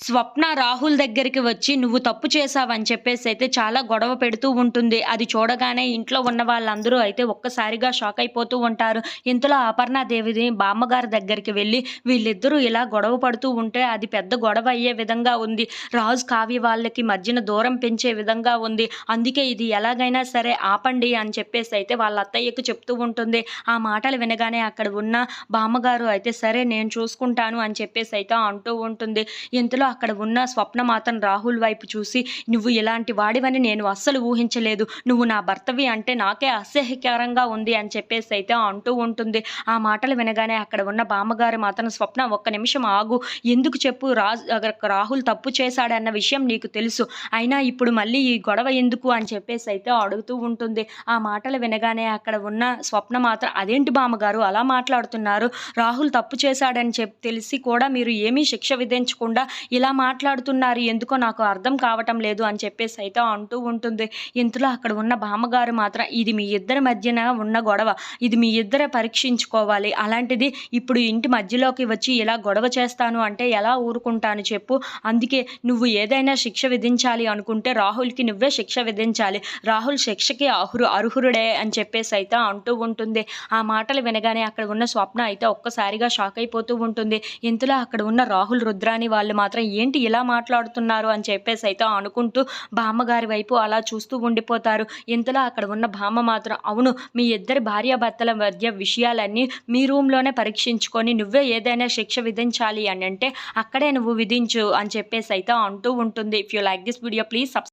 స్వప్న రాహుల్ దగ్గరికి వచ్చి నువ్వు తప్పు చేశావని చెప్పేసి అయితే చాలా గొడవ పెడుతూ ఉంటుంది. అది చూడగానే ఇంట్లో ఉన్న వాళ్ళందరూ అయితే ఒక్కసారిగా షాక్ అయిపోతూ ఉంటారు. ఇంతలో అపర్ణాదేవిని బామ్మగారి దగ్గరికి వెళ్ళి వీళ్ళిద్దరూ ఇలా గొడవ పడుతూ ఉంటే అది పెద్ద గొడవ అయ్యే విధంగా ఉంది. రాజు కావ్య వాళ్ళకి మధ్యన దూరం పెంచే విధంగా ఉంది. అందుకే ఇది ఎలాగైనా సరే ఆపండి అని చెప్పేసి అయితే వాళ్ళ అత్తయ్యకు చెప్తూ ఉంటుంది. ఆ మాటలు వినగానే అక్కడ ఉన్న బామ్మగారు అయితే సరే నేను చూసుకుంటాను అని చెప్పేసి అయితే అంటూ ఉంటుంది. ఇంతలో అక్కడ ఉన్న స్వప్న మాత్రం రాహుల్ వైపు చూసి నువ్వు ఇలాంటి వాడివని నేను అస్సలు ఊహించలేదు. నువ్వు నా భర్తవి అంటే నాకే అసహ్యకరంగా ఉంది అని చెప్పేసి అయితే అంటూ ఉంటుంది. ఆ మాటలు వినగానే అక్కడ ఉన్న బామ్మగారు మాత్రం స్వప్న ఒక్క నిమిషం ఆగు. ఎందుకు చెప్పు? రాజ్ రాహుల్ తప్పు చేశాడన్న విషయం నీకు తెలుసు. అయినా ఇప్పుడు మళ్ళీ ఈ గొడవ ఎందుకు? అని చెప్పేసి అయితే అడుగుతూ ఉంటుంది. ఆ మాటలు వినగానే అక్కడ ఉన్న స్వప్న మాత్రం అదేంటి బామ్మగారు? అలా మాట్లాడుతున్నారు. రాహుల్ తప్పు చేశాడని చెప్పి తెలిసి కూడా మీరు ఏమీ శిక్ష విధించకుండా ఇలా మాట్లాడుతున్నారు. ఎందుకో నాకు అర్థం కావటం లేదు అని చెప్పేసి అయితే అంటూ ఉంటుంది. ఇంతలో అక్కడ ఉన్న బామ్మగారు మాత్రం ఇది మీ ఇద్దరి మధ్యన ఉన్న గొడవ. ఇది మీ ఇద్దరే పరీక్షించుకోవాలి. అలాంటిది ఇప్పుడు ఇంటి మధ్యలోకి వచ్చి ఇలా గొడవ చేస్తాను అంటే ఎలా ఊరుకుంటాను చెప్పు. అందుకే నువ్వు ఏదైనా శిక్ష విధించాలి అనుకుంటే రాహుల్కి నువ్వే శిక్ష విధించాలి. రాహుల్ శిక్షకి అర్హురు అర్హురుడే అని చెప్పేసి అయితే అంటూ ఉంటుంది. ఆ మాటలు వినగానే అక్కడ ఉన్న స్వప్న అయితే ఒక్కసారిగా షాక్ అయిపోతూ ఉంటుంది. ఇంతలో అక్కడ ఉన్న రాహుల్ రుద్రాని వాళ్ళు మాత్రం ఏంటి ఇలా మాట్లాడుతున్నారు అని చెప్పేసి అయితే అనుకుంటూ బామ్మగారి వైపు అలా చూస్తూ ఉండిపోతారు. ఇంతలో అక్కడ ఉన్న బామ్మ మాత్రం అవును మీ ఇద్దరి భార్యాభర్తల మధ్య విషయాలన్నీ మీ రూమ్లోనే పరీక్షించుకొని నువ్వే ఏదైనా శిక్ష విధించాలి అని అంటే అక్కడే నువ్వు విధించు అని చెప్పేసి అయితే అంటూ ఉంటుంది. If you like this video please